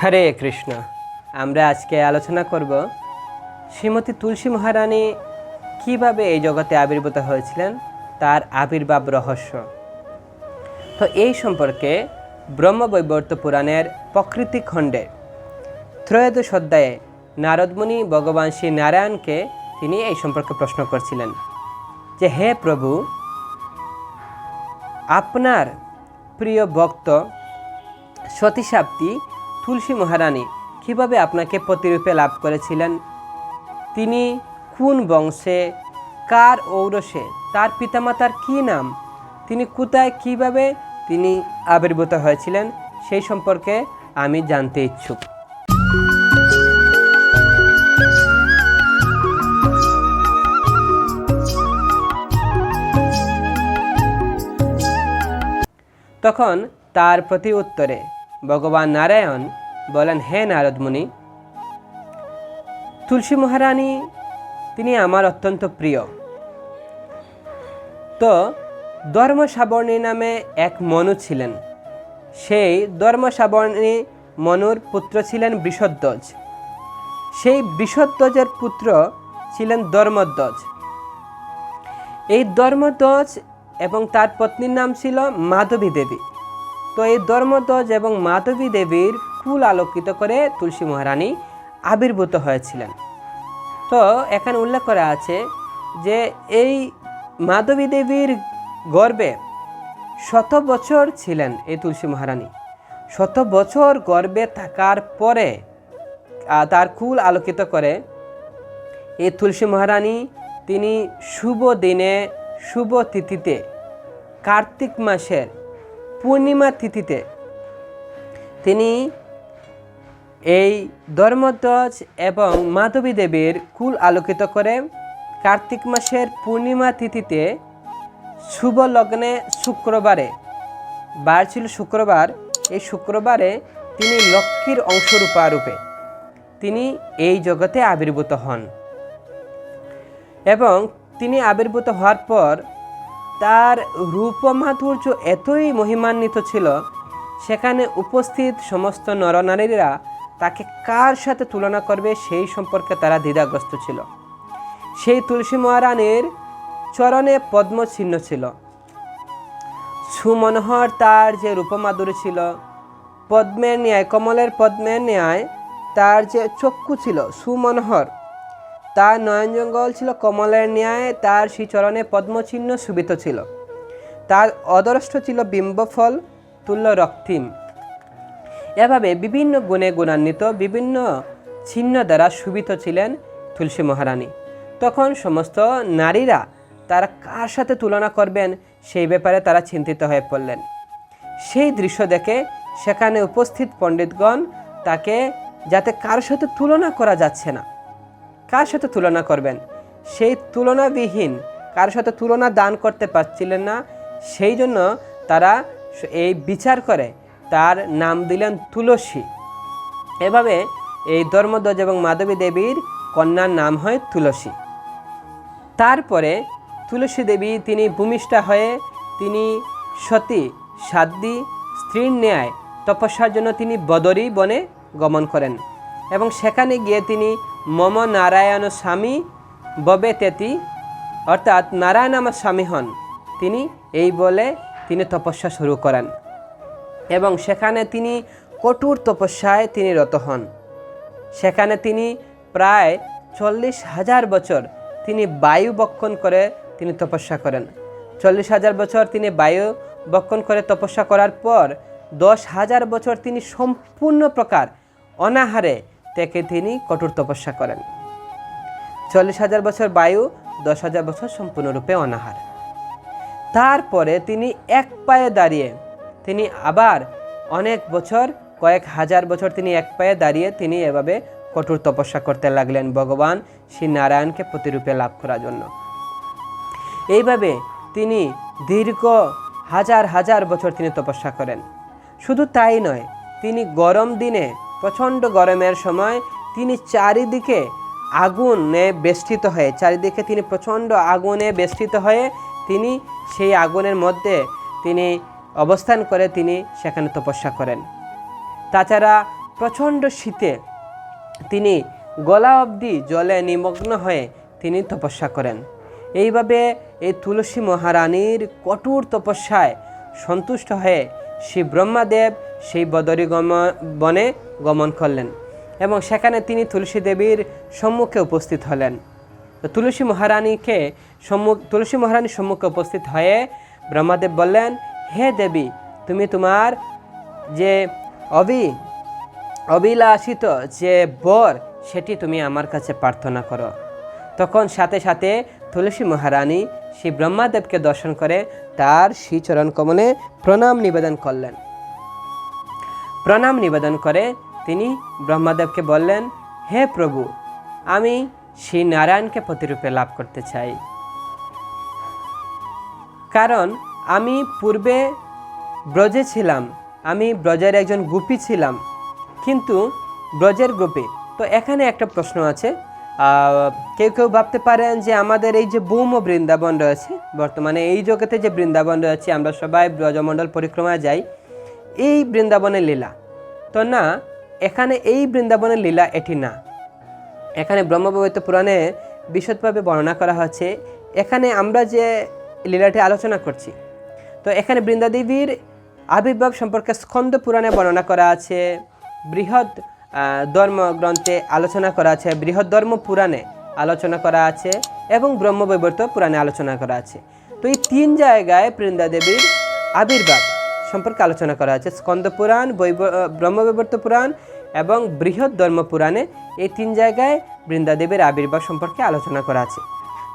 হরে কৃষ্ণ। আমরা আজকে আলোচনা করব শ্রীমতী তুলসী মহারানী কীভাবে এই জগতে আবির্ভূত হয়েছিলেন, তার আবির্ভাব রহস্য। তো এই সম্পর্কে ব্রহ্মবৈবর্ত পুরাণের প্রকৃতি খণ্ডে ত্রয়োদশ অধ্যায়ে নারদমুনি ভগবান শ্রী নারায়ণকে তিনি এই সম্পর্কে প্রশ্ন করছিলেন যে, হে প্রভু, আপনার প্রিয় ভক্ত সতীসাপ্তি তুলসী মহারানী কীভাবে আপনাকে প্রতিরূপে লাভ করেছিলেন? তিনি কোন বংশে, কার ঔরসে, তার পিতামাতার কী নাম, তিনি কোথায় কীভাবে তিনি আবির্ভূত হয়েছিলেন, সেই সম্পর্কে আমি জানতে ইচ্ছুক। তখন তার প্রতি উত্তরে ভগবান নারায়ণ বলেন, হে নারদমুনি তুলসী মহারানী, তিনি আমার অত্যন্ত প্রিয়। তো ধর্ম সাবর্ণী নামে এক মনু ছিলেন। সেই ধর্ম সাবর্ণী মনুর পুত্র ছিলেন বৃষধ্বজ সেই বৃষধ্বজের পুত্র ছিলেন ধর্মধ্বজ এই ধর্মধ্বজ এবং তার পত্নীর নাম ছিল মাধবী দেবী। তো এই ধর্মধ্বজ এবং মাধবী দেবীর কুল আলোকিত করে তুলসী মহারানী আবির্ভূত হয়েছিলেন। তো এখানে উল্লেখ করা আছে যে এই মাধবী দেবীর গর্বে শত বছর ছিলেন এই তুলসী মহারানী। শত বছর গর্বে থাকার পরে তার কুল আলোকিত করে এই তুলসী মহারানী তিনি শুভ দিনে, শুভ তিথিতে কার্তিক মাসের পূর্ণিমা তিথিতে। তিনি এই ধর্মধ্বজ এবং মাধবী দেবীর কুল আলোকিত করে কার্তিক মাসের পূর্ণিমা তিথিতে শুভ লগ্নে শুক্রবারে, বার ছিল শুক্রবার, এই শুক্রবারে তিনি লক্ষ্মীর অংশরূপা রূপে তিনি এই জগতে আবির্ভূত হন। এবং তিনি আবির্ভূত হওয়ার পর তার রূপমাধুর্য এতই মহিমান্বিত ছিল, সেখানে উপস্থিত সমস্ত নরনারীরা তাকে কার সাথে তুলনা করবে সেই সম্পর্কে তারা দ্বিধাগ্রস্ত ছিল। সেই তুলসী মহারানীর চরণে পদ্ম চিহ্ন ছিল। সুমনোহর তার যে রূপমাধুরী ছিল, পদ্মের ন্যায়, কমলের পদ্মের ন্যায় তার যে চক্ষু ছিল, সুমনোহর তার নয়নজঙ্গল ছিল কমলের ন্যায়, তার শ্রীচরণে পদ্মচিহ্ন সুবিত ছিল। তার অদরষ্ট ছিল বিম্বফল, তুল্য রক্তিম। এভাবে বিভিন্ন গুণে গুণান্বিত, বিভিন্ন চিহ্ন দ্বারা সুবিত ছিলেন তুলসী মহারানী। তখন সমস্ত নারীরা তারা কার সাথে তুলনা করবেন, সেই ব্যাপারে তারা চিন্তিত হয়ে পড়লেন। সেই দৃশ্য দেখে সেখানে উপস্থিত পণ্ডিতগণ তাকে যাতে কার সাথে তুলনা করা যাচ্ছে না। কার সাথে তুলনা করবেন? সেই তুলনাবিহীন কার সাথে তুলনা দান করতে পারছিলেন না, সেই জন্য তারা এই বিচার করে, তার নাম দিলেন তুলসী। এভাবে এই ধর্মধ্বজ এবং মাধবী দেবীর কন্যার নাম হয় তুলসী। তারপরে তুলসী দেবী তিনি ভূমিষ্ঠা হয়ে তিনি সতী, সাধ্বী স্ত্রীর ন্যায় তপস্যার জন্য তিনি বদরী বনে গমন করেন এবং সেখানে গিয়ে তিনি মম নারায়ণ স্বামী ববে তেতি, অর্থাৎ নারায়ণ আমার স্বামী হন। তিনি এই বলে তিনি তপস্যা শুরু করেন এবং সেখানে তিনি কঠোর তপস্যায় তিনি রত হন। সেখানে তিনি প্রায় চল্লিশ হাজার বছর তিনি বায়ু বক্ষণ করে তিনি তপস্যা করেন। চল্লিশ হাজার বছর তিনি বায়ু বক্ষণ করে তপস্যা করার পর দশ হাজার বছর তিনি সম্পূর্ণ প্রকার অনাহারে থেকে তিনি কঠোর তপস্যা করেন। চল্লিশ হাজার বছর বায়ু, দশ হাজার বছর সম্পূর্ণরূপে অনাহার। তারপরে তিনি এক পায়ে দাঁড়িয়ে, তিনি আবার অনেক বছর, কয়েক হাজার বছর তিনি এক পায়ে দাঁড়িয়ে তিনি এভাবে কঠোর তপস্যা করতে লাগলেন ভগবান শ্রী নারায়ণকে প্রতিরূপে লাভ করার জন্য। এইভাবে তিনি দীর্ঘ হাজার হাজার বছর তিনি তপস্যা করেন। শুধু তাই নয়, তিনি গরম দিনে প্রচণ্ড গরমের সময় তিনি চারিদিকে আগুনে বেষ্টিত হয়ে, চারিদিকে তিনি প্রচণ্ড আগুনে বেষ্টিত হয়ে তিনি সেই আগুনের মধ্যে তিনি অবস্থান করে তিনি সেখানে তপস্যা করেন। তাছাড়া প্রচণ্ড শীতে তিনি গলা অবধি জলে নিমগ্ন হয়ে তিনি তপস্যা করেন। এইভাবে এই তুলসী মহারানীর কঠোর তপস্যায় সন্তুষ্ট হয়ে শ্রী ব্রহ্মাদেব সেই বদরী গম বনে গমন করলেন এবং সেখানে তিনি তুলসী দেবীর সম্মুখে উপস্থিত হলেন। তুলসী মহারানীকে সম্মুখ তুলসী মহারানীর সম্মুখে উপস্থিত হয়ে ব্রহ্মাদেব বললেন, হে দেবী, তুমি তোমার যে অবি অবিলাসিত যে বর, সেটি তুমি আমার কাছে প্রার্থনা করো। তখন সাথে সাথে তুলসী মহারানী শ্রী ব্রহ্মাদেবকে দর্শন করে তার শ্রীচরণ কমলে প্রণাম নিবেদন করলেন। প্রণাম নিবেদন করে তিনি ব্রহ্মাদেবকে বললেন, হে প্রভু, আমি শ্রী নারায়ণকে প্রতিরূপে লাভ করতে চাই। কারণ আমি পূর্বে ব্রজে ছিলাম, আমি ব্রজের একজন গুপি ছিলাম। কিন্তু ব্রজের গোপী, তো এখানে একটা প্রশ্ন আছে কেউ কেউ ভাবতে পারেন যে আমাদের এই যে ভৌম বৃন্দাবন রয়েছে, বর্তমানে এই জগতে যে বৃন্দাবন রয়েছে, আমরা সবাই ব্রজমণ্ডল পরিক্রমায় যাই, এই বৃন্দাবনের লীলা। তো না, এখানে এই বৃন্দাবনের লীলা এটি না। এখানে ব্রহ্মবৈত পুরাণে বিশদভাবে বর্ণনা করা হচ্ছে এখানে আমরা যে লীলাটি আলোচনা করছি, তো এখানে বৃন্দাদেবীর আবির্ভাব সম্পর্কে স্কন্দ পুরাণে বর্ণনা করা আছে, বৃহৎ ধর্মগ্রন্থে আলোচনা করা আছে, বৃহৎ ধর্ম পুরাণে আলোচনা করা আছে এবং ব্রহ্মবৈবর্ত পুরাণে আলোচনা করা আছে। তো এই তিন জায়গায় বৃন্দাদেবীর আবির্ভাব সম্পর্কে আলোচনা করা আছে। স্কন্দ পুরাণ, বৈব ব্রহ্মবৈবর্ত পুরাণ এবং বৃহৎ ধর্ম পুরাণে এই তিন জায়গায় বৃন্দাদেবীর আবির্ভাব সম্পর্কে আলোচনা করা আছে।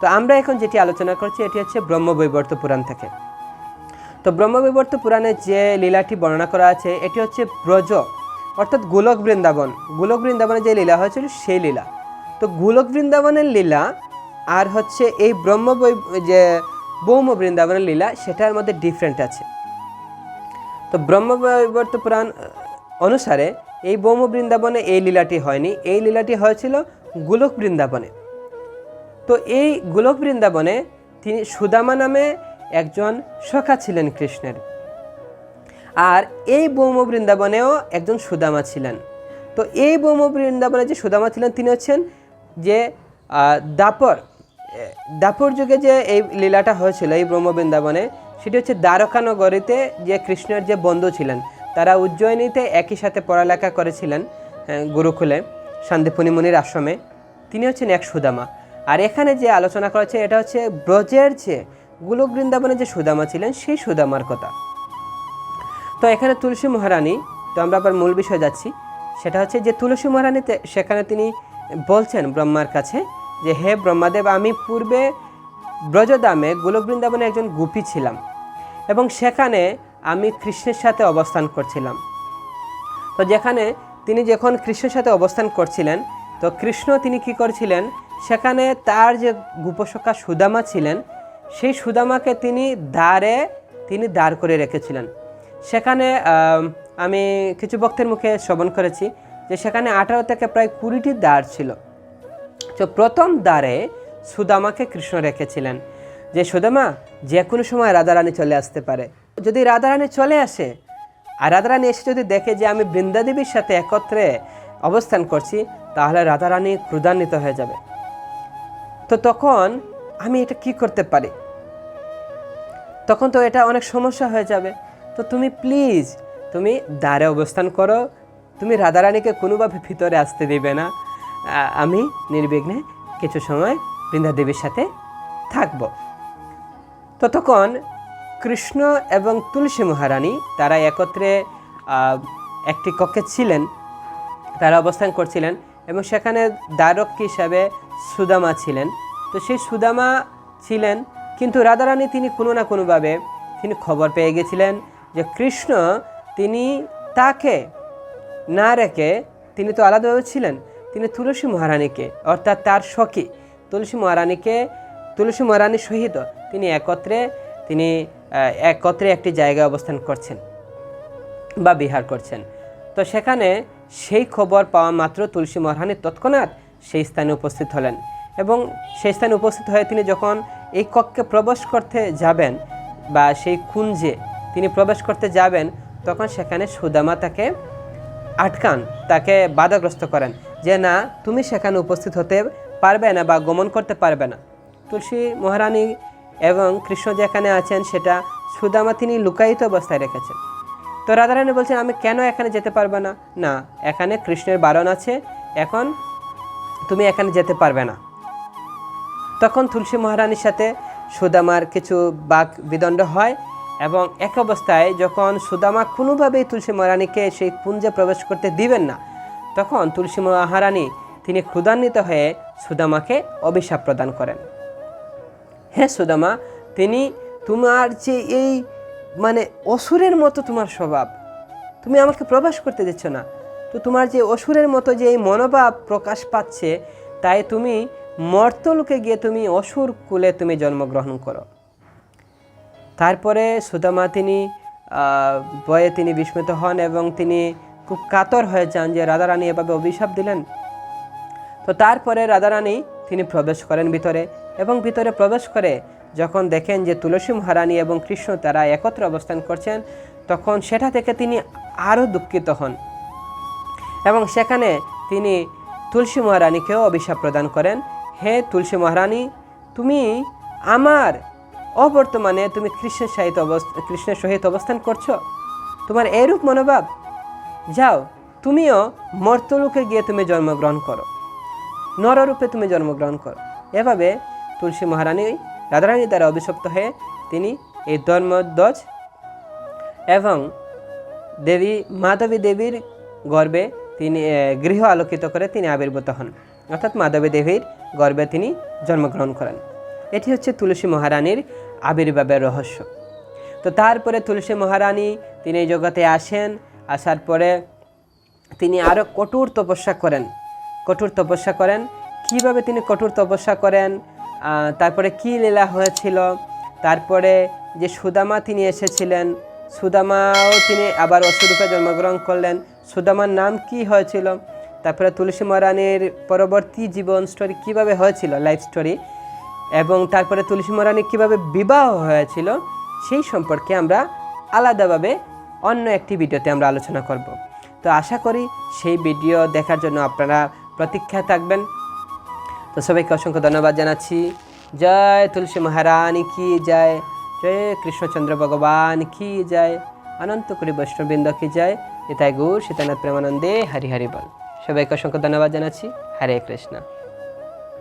তো আমরা এখন যেটি আলোচনা করছি, এটি হচ্ছে ব্রহ্মবৈবর্ত পুরাণ থেকে। তো ব্রহ্মবিবর্ত পুরাণে যে লীলাটি বর্ণনা করা আছে, এটি হচ্ছে ব্রজ অর্থাৎ গোলক বৃন্দাবন। গোলক বৃন্দাবনে যে লীলা হয়েছিল, সেই লীলা। তো গোলক বৃন্দাবনের লীলা আর হচ্ছে এই ব্রহ্ম যে বৌম বৃন্দাবনের লীলা, সেটার মধ্যে ডিফারেন্ট আছে। তো ব্রহ্মবৈবর্ত পুরাণ অনুসারে এই বৌম বৃন্দাবনে এই লীলাটি হয়নি। এই লীলাটি হয়েছিল গোলক বৃন্দাবনে। তো এই গোলক বৃন্দাবনে তিনি সুদামা নামে একজন সখা ছিলেন কৃষ্ণের। আর এই বৌম বৃন্দাবনেও একজন সুদামা ছিলেন। তো এই বৌম বৃন্দাবনে যে সুদামা ছিলেন, তিনি হচ্ছেন যে দাপর। দাপর যুগে যে এই লীলাটা হয়েছিল, এই ব্রহ্ম বৃন্দাবনে, সেটি হচ্ছে দ্বারকানগরীতে যে কৃষ্ণের যে বন্ধু ছিলেন, তারা উজ্জয়িনীতে একই সাথে পড়ালেখা করেছিলেন গুরুকুলে, শান্তিপুনি মুনির আশ্রমে। তিনি হচ্ছেন এক সুদামা। আর এখানে যে আলোচনা করা হচ্ছে, এটা হচ্ছে ব্রজের যে গোলক বৃন্দাবনে যে সুদামা ছিলেন, সেই সুদামার কথা। তো এখানে তুলসী মহারানী, তো আমরা আবার মূল বিষয়ে যাচ্ছি। সেটা হচ্ছে যে তুলসী মহারানীতে সেখানে তিনি বলছেন ব্রহ্মার কাছে যে, হে ব্রহ্মাদেব, আমি পূর্বে ব্রজদামে গোলবৃন্দাবনে একজন গুপি ছিলাম এবং সেখানে আমি কৃষ্ণের সাথে অবস্থান করছিলাম। তো যেখানে তিনি যখন কৃষ্ণের সাথে অবস্থান করছিলেন, তো কৃষ্ণ তিনি কি করছিলেন, সেখানে তার যে গুপসখা সুদামা ছিলেন, সেই সুদামাকে তিনি দ্বারে তিনি দাঁড় করে রেখেছিলেন। সেখানে, আমি কিছু ভক্তের মুখে শ্রবণ করেছি যে সেখানে আঠারো থেকে প্রায় কুড়িটি দ্বার ছিল। তো প্রথম দ্বারে সুদামাকে কৃষ্ণ রেখেছিলেন যে, সুদামা, যে কোনো সময় রাধারানী চলে আসতে পারে। যদি রাধারানী চলে আসে, আর রাধারানী এসে যদি দেখে যে আমি বৃন্দাদেবীর সাথে একত্রে অবস্থান করছি, তাহলে রাধারানী ক্রুদান্বিত হয়ে যাবে। তো তখন আমি এটা কি করতে পারি? তখন তো এটা অনেক সমস্যা হয়ে যাবে। তো তুমি প্লিজ তুমি দ্বারে অবস্থান করো। তুমি রাধারানীকে কোনোভাবে ভিতরে আসতে দেবে না। আমি নির্বিঘ্নে কিছু সময় বৃন্দা দেবীর সাথে থাকব। ততক্ষণ কৃষ্ণ এবং তুলসী মহারানী তারা একত্রে একটি কক্ষে ছিলেন। তারা অবস্থান করছিলেন এবং সেখানে দ্বারক হিসাবে সুদামা ছিলেন। তো সেই সুদামা ছিলেন, কিন্তু রাধারানী তিনি কোনো না কোনোভাবে তিনি খবর পেয়ে গেছিলেন। যে কৃষ্ণ তিনি তাকে না রেখে তিনি তো আলাদাভাবে ছিলেন, তিনি তুলসী মহারানীকে, অর্থাৎ তার সখী, তুলসী মহারানীকে, তুলসী মহারানীর সহিত তিনি একত্রে তিনি একত্রে একটি জায়গায় অবস্থান করছেন বা বিহার করছেন। তো সেখানে সেই খবর পাওয়া মাত্র তুলসী মহারানী তৎক্ষণাৎ সেই স্থানে উপস্থিত হলেন এবং সেই স্থানে উপস্থিত হয়ে তিনি যখন এই কক্ষে প্রবেশ করতে যাবেন বা সেই কুঞ্জে তিনি প্রবেশ করতে যাবেন, তখন সেখানে সুদামা তাকে আটকান, তাকে বাধাগ্রস্ত করেন যে, না, তুমি সেখানে উপস্থিত হতে পারবে না বা গমন করতে পারবে না। তুলসী মহারানী এবং কৃষ্ণ যেখানে আছেন, সেটা সুদামা তিনি লুকায়িত অবস্থায় রেখেছেন। তো রাধারানী বলছেন, আমি কেন এখানে যেতে পারবে না? না, এখানে কৃষ্ণের বারণ আছে, এখন তুমি এখানে যেতে পারবে না। তখন তুলসী মহারানীর সাথে সুদামার কিছু বাক বিদণ্ড হয়। এবং এক অবস্থায় যখন সুদামা কোনোভাবেই তুলসী মহারানীকে সেই কুঞ্জে প্রবেশ করতে দিবেন না, তখন তুলসী মহারানী তিনি ক্ষুধান্বিত হয়ে সুদামাকে অভিশাপ প্রদান করেন। হ্যাঁ সুদামা, তিনি তোমার যে এই মানে অসুরের মতো তোমার স্বভাব, তুমি আমাকে প্রবেশ করতে দিচ্ছ না। তো তোমার যে অসুরের মতো যে এই মনোভাব প্রকাশ পাচ্ছে, তাই তুমি মর্তলোকে গিয়ে তুমি অসুর কুলে তুমি জন্মগ্রহণ করো। তারপরে সুদামা তিনি বয়ে তিনি বিস্মিত হন এবং তিনি খুব কাতর হয়ে যান যে রাধারানী এভাবে অভিশাপ দিলেন। তো তারপরে রাধারানী তিনি প্রবেশ করেন ভিতরে এবং ভিতরে প্রবেশ করে যখন দেখেন যে তুলসী মহারানী এবং কৃষ্ণ তারা একত্র অবস্থান করছেন, তখন সেটা থেকে তিনি আরও দুঃখিত হন এবং সেখানে তিনি তুলসী মহারানীকেও অভিশাপ প্রদান করেন, হে তুলসী মহারানী, তুমি আমার অবর্তমানে তুমি কৃষ্ণের সহিত অবস্থা কৃষ্ণের সহিত অবস্থান করছ? তোমার এরূপ মনোভাব। যাও, তুমিও মর্তলোকে গিয়ে তুমি জন্মগ্রহণ করো। নররূপে তুমি জন্মগ্রহণ করো। এভাবে তুলসী মহারানী রাধারানী দ্বারা অভিশপ্ত হয়ে তিনি এই ধর্মধ্বজ এবং দেবী, মাধবী দেবীর গর্বে তিনি গৃহ আলোকিত করে তিনি আবির্ভূত হন। অর্থাৎ মাধবী দেবীর গর্বে তিনি জন্মগ্রহণ করেন। এটি হচ্ছে তুলসী মহারানীর আবির্ভাবের রহস্য। তো তারপরে তুলসী মহারানী তিনি জগতে আসেন, আসার পরে তিনি আরও কঠোর তপস্যা করেন। কঠোর তপস্যা করেন। কীভাবে তিনি কঠোর তপস্যা করেন? তারপরে কি লীলা হয়েছিল? তারপরে যে সুদামা তিনি এসেছিলেন, সুদামাও তিনি আবার অসুরূপে জন্মগ্রহণ করলেন। সুদামার নাম কি হয়েছিল? তারপরে তুলসী মহারানীর পরবর্তী জীবন স্টোরি কীভাবে হয়েছিল? লাইফ স্টোরি এবং তারপরে তুলসী মহারানী কীভাবে বিবাহ হয়েছিল, সেই সম্পর্কে আমরা আলাদাভাবে অন্য একটি ভিডিওতে আমরা আলোচনা করব। তো আশা করি সেই ভিডিও দেখার জন্য আপনারা প্রতীক্ষায় থাকবেন। তো সবাইকে অসংখ্য ধন্যবাদ জানাচ্ছি। জয় তুলসী মহারানী কি জয়? জয় কৃষ্ণচন্দ্র ভগবান কি জয়? অনন্ত করি বৈষ্ণববৃন্দ কি জয়? নিতাই গুর সীতানাথ প্রেমানন্দে হরি হরি বল। সবাইকে অসংখ্য ধন্যবাদ জানাচ্ছি। হরে কৃষ্ণ।